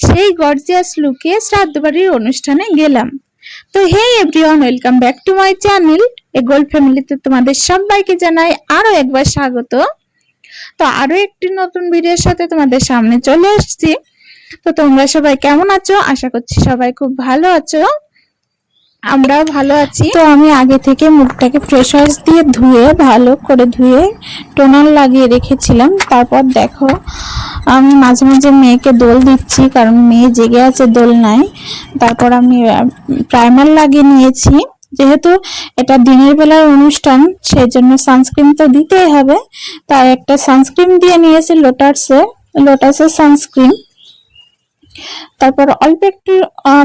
সেই গর্জিয়াস লুকে শ্রাদ্ধ বাড়ির অনুষ্ঠানে গেলাম। তো hey everyone welcome back to my channel A gold ফ্যামিলিতে তোমাদের সবাইকে জানাই আরও একবার স্বাগত। তো আরও একটি নতুন ভিডিওর সাথে তোমাদের সামনে চলে এসেছি তো তোমরা সবাই কেমন আছো? আশা করছি সবাই খুব ভালো আছো। আমরাও ভালো আছি। তো আমি আগে থেকে মুখটাকে ফ্রেশ ওয়াশ দিয়ে ধুয়ে, ভালো করে ধুয়ে টোনার লাগিয়ে রেখেছিলাম। তারপর দেখো আমি মাঝে মাঝে মেয়েকে দোল দিচ্ছি, কারণ মেয়ে জেগে আছে দোল নাই। তারপর আমি প্রাইমার লাগিয়ে নিয়েছি। যেহেতু এটা দিনের বেলার অনুষ্ঠান সেই জন্য সানস্ক্রিন তো দিতেই হবে। তাই একটা সানস্ক্রিন দিয়ে নিয়েছি লোটাসে লোটাসের সানস্ক্রিন তারপর অল্প একটু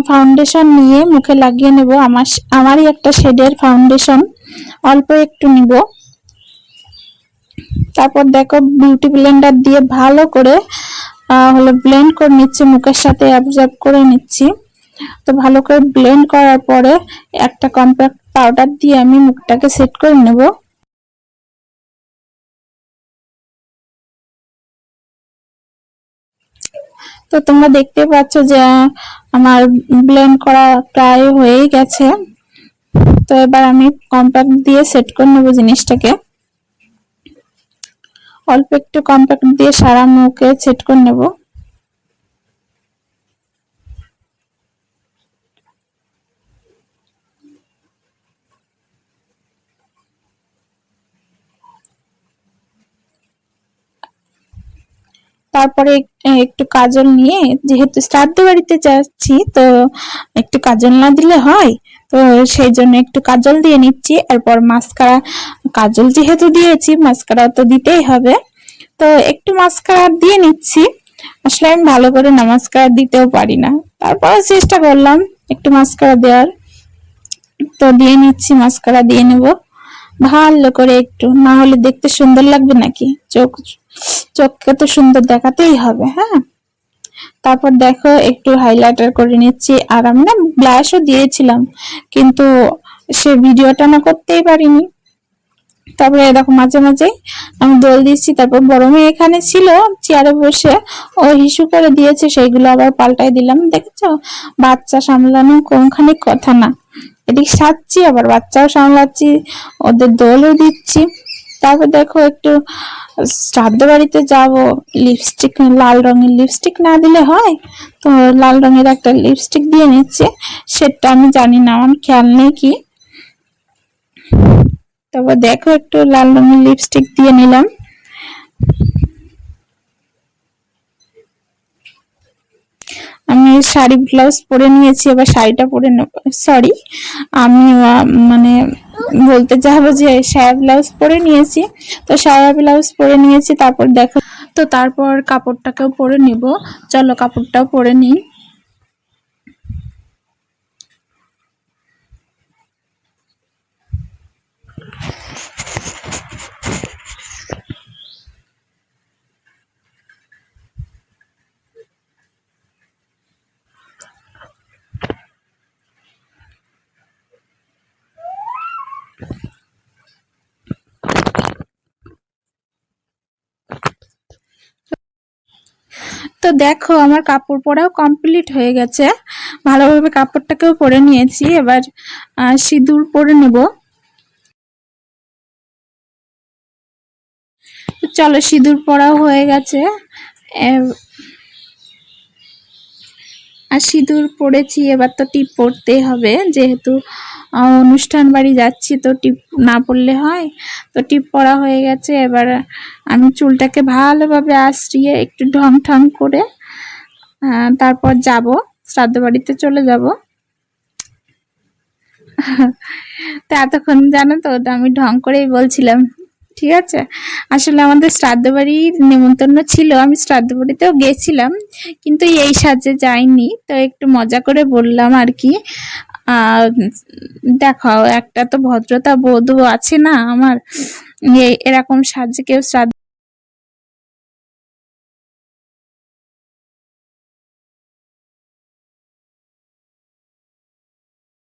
ফাউন্ডেশন নিয়ে মুখে লাগিয়ে নেব। আমার, আমারই একটা শেডের ফাউন্ডেশন অল্প একটু নিব। তারপর দেখো বিউটি ব্লেন্ডার দিয়ে ভালো করে হলো ব্লেন্ড করে নিচ্ছি, মুখের সাথে অ্যাবজর্ব করে নিচ্ছি। তো ভালো করে ব্লেন্ড করার পরে একটা কম্প্যাক্ট পাউডার দিয়ে আমি মুখটাকে সেট করে নেব। তো তোমরা দেখতে পাচ্ছ যে আমার ব্লেন্ড করা প্রায় হয়েই গেছে। তো এবার আমি কম্প্যাক্ট দিয়ে সেট করে নেব জিনিসটাকে। অল্প একটু কম্প্যাক্ট দিয়ে সারা মুখে সেট করে নেব। তারপরে একটু কাজল নিয়ে, যেহেতু শ্রাদ্ধ বাড়িতে যাচ্ছি, তো একটু কাজল না দিলে হয়, তো সেই জন্য একটু কাজল দিয়ে নিচ্ছি, এরপর মাস্কারা, কাজল যেহেতু দিয়েছি, মাস্কারা তো দিতেই হবে, তো একটু মাস্কারা দিয়ে নিচ্ছি, আসলে আমি ভালো করে না মাস্কারা দিতেও পারি না, তারপর চেষ্টা করলাম একটু মাস্কারা দেওয়ার, তো দিয়ে নিচ্ছি, মাস্কারা দিয়ে নেব, ভালো করে একটু, না হলে দেখতে সুন্দর লাগবে নাকি, চোখ চোখকে তো সুন্দর দেখাতেই হবে হ্যাঁ? তারপর দেখো, একটু হাইলাইটার করে নিচ্ছি। আর আমি না ব্লাশও দিয়েছিলাম, কিন্তু সে ভিডিওটা না করতেই পারিনি। তারপরে দেখো, মাঝে মাঝে আমি দোল দিচ্ছি, তারপর বড় মেয়ে এখানে ছিল চেয়ারে বসে, ও হিসু করে দিয়েছে, সেইগুলো আবার পাল্টাই দিলাম, দেখেছ? বাচ্চা সামলানো কোনখানি কথা না। এদিকে সাজছি আবার বাচ্চাও সামলাচ্ছি, ওদের দোলও দিচ্ছি। তারপর দেখো একটু শ্রাদ্ধ বাড়িতে যাব লিপস্টিক লাল রঙের লিপস্টিক না দিলে হয়? তো লাল রঙের একটা লিপস্টিক দিয়ে নিচ্ছে, সেটা আমি জানি না, আমার খেয়াল নেই কি। তারপর দেখো একটু লাল রঙের লিপস্টিক দিয়ে নিলাম। আমি শাড়ি ব্লাউজ পরে নিয়েছি, এবার শাড়িটা পরে নেব। সরি আমি মানে বলতে চাইব যে সায়া ব্লাউজ পরে নিয়েছি। তো সায়া ব্লাউজ পরে নিয়েছি, তারপর দেখো। তো তারপর কাপড়টাকেও পরে নিব। চলো কাপড়টাও পরে নিই। তো দেখো, আমার কাপড় পরাও কমপ্লিট হয়ে গেছে। ভালোভাবে কাপড়টাকেও পরে নিয়েছি। এবার সিঁদুর পরে নেব। চলো, সিঁদুর পরাও হয়ে গেছে। আর সিঁদুর পরেছি এবার তো টিপ পরতেই হবে। যেহেতু অনুষ্ঠান বাড়ি যাচ্ছি, তো টিপ না পরলে হয়। তো টিপ পরা হয়ে গেছে, এবার আমি চুলটাকে ভালোভাবে আশ্রিয়ে একটু ঢং ঠং করে তারপর যাব, শ্রাদ্ধ বাড়িতে চলে যাব। তো এতক্ষণ জানো তো আমি ঢং করেই বলছিলাম। ঠিক আছে? আসলে আমাদের শ্রাদ্ধ বাড়ির নেমন্তন্ন ছিল। আমি শ্রাদ্ধ বাড়িতেও গেছিলাম, কিন্তু এই সাজে যাইনি। তো একটু মজা করে বললাম আর কি দেখো, একটা তো ভদ্রতা বোধও আছে না আমার। এরকম সাজে কেউ শ্রাদ্ধ